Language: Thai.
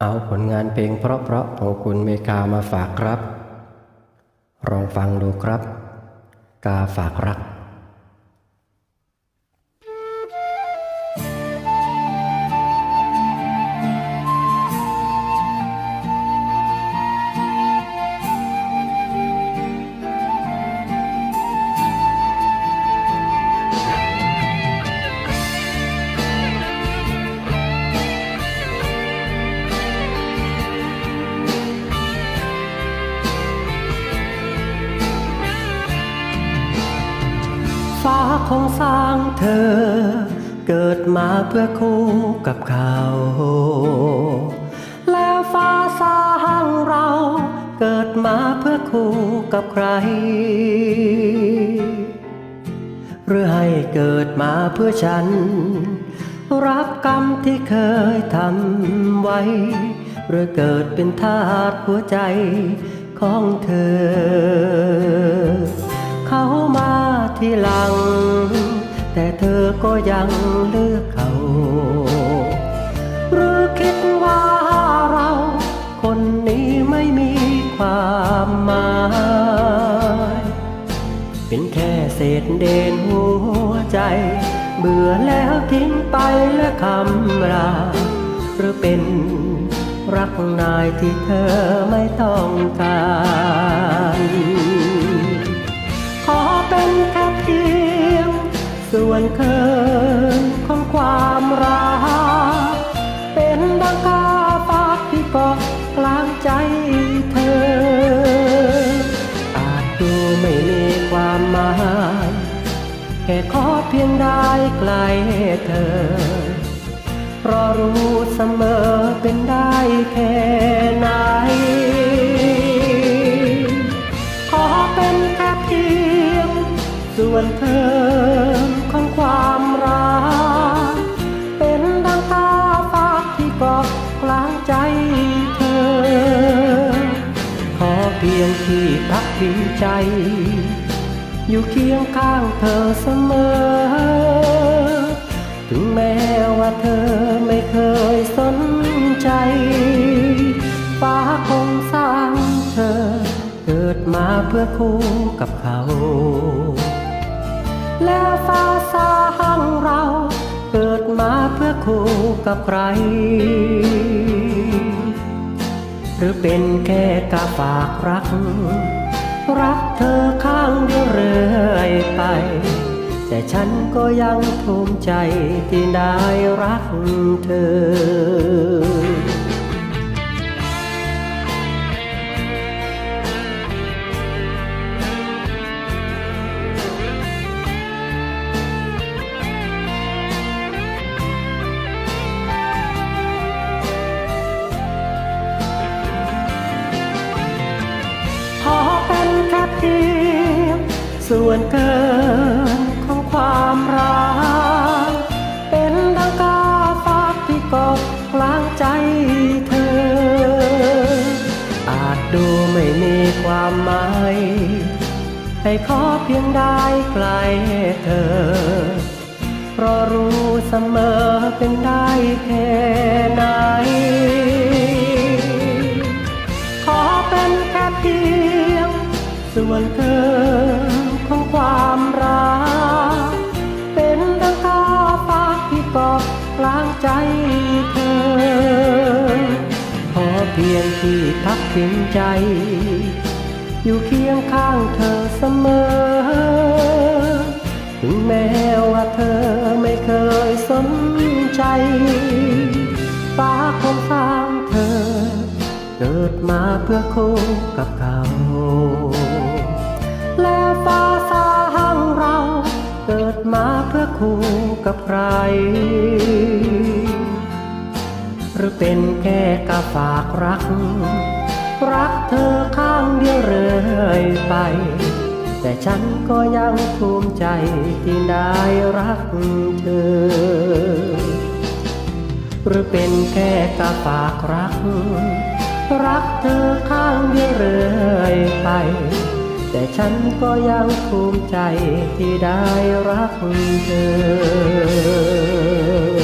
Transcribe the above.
เอาผลงานเพลงเพราะๆของคุณเมกามาฝากครับลองฟังดูครับ กาฝากรัก ฟ้าคงสร้างเธอ เกิดมาเพื่อคู่กับเขา แล้วฟ้าสร้างเรา เกิดมาเพื่อคู่กับใคร หรือให้เกิดมาเพื่อฉัน รับกรรมที่เคยทำไว้ หรือเกิดเป็นทาสหัวใจของเธอ เขามาที่หลัง แต่เธอก็ยังเลือกเขา หรือคิดว่าเรา คนนี้ไม่มีความหมาย เป็นแค่เศษเด่นหัวใจ เบื่อแล้วทิ้งไปและคำลาหรือเป็นรักนายที่เธอไม่ต้องการ ส่วนเคินของความรักเป็นดังกาฝากที่เกาะกลางใจเธอ อาจดูไม่มีความหมายแค่ขอเพียงได้ใกล้เธอ เพราะรู้เสมอเป็นได้แค่ไหนขอเป็นแค่เพียงส่วนเพิ่มขอ ใจเธอ ขอเพียงที่พักพิงใจ อยู่เคียงข้างเธอเสมอ ถึงแม้ว่าเธอไม่เคยสนใจฟ้าคงสร้างเธอ เกิดมาเพื่อคู่กับเขา แล้วฟ้าสร้างเรา เกิดมาเพื่อคู่กับใคร หรือเป็นแค่กาฝากรัก รักเธอข้างเดียวเรื่อยไป แต่ฉันก็ยังภูมิใจที่ได้รักเธอ พียงส่วนเกินของความรัก เป็นดังกาฝากที่กาะกลางใจเธอ อาจดูไม่มีความหมายให้ขอเพียงได้ใกล้เธอ เพราะรู้เสมอเป็นได้แค่ พักพิงใจ อยู่เคียงข้างเธอเสมอ ถึงแม้ว่าเธอไม่เคยสนใจฟ้าคงสร้างเธอ เกิดมาเพื่อคู่กับเขาและฟ้าสร้างเรา เกิดมาเพื่อคู่กับใคร หรือเป็นแค่กาฝากรัก เรื่อยไป แต่ฉันก็ยังภูมิใจที่ได้รักเธอ หรือเป็นแค่กาฝากรัก รักเธอข้างเดียวเรื่อยไป แต่ฉันก็ยังภูมิใจที่ได้รักเธอ